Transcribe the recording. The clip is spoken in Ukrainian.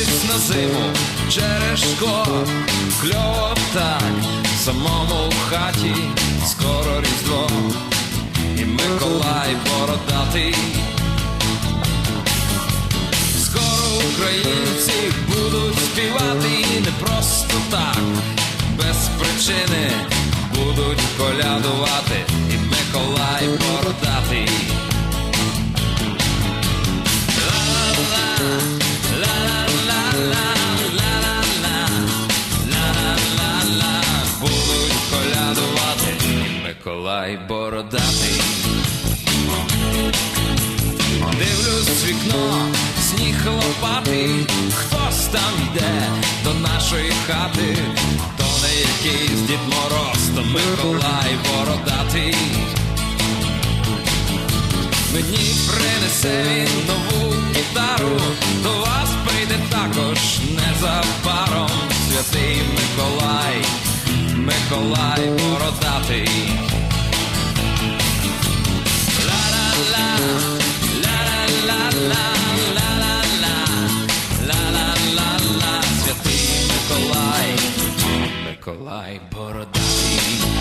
дивлюсь на зиму через шкло, кльово так, самому в хаті, скоро різдво, і Миколай бородатий. Скоро українці будуть співати не просто так, без причини будуть колядувати, Миколай бородатий. Дивлюсь вікно, сніг лопатий, хтось там йде до нашої хати, то не якийсь Дід Мороз, то Миколай бородатий. Мені принесе він нову гітару, до вас прийде також незабаром святий Миколай, Миколай бородатий. Ла-ла-ла, ла-ла-ла-ла, ла-ла-ла, ла-ла-ла-ла, святий Миколай, Миколай бородатий.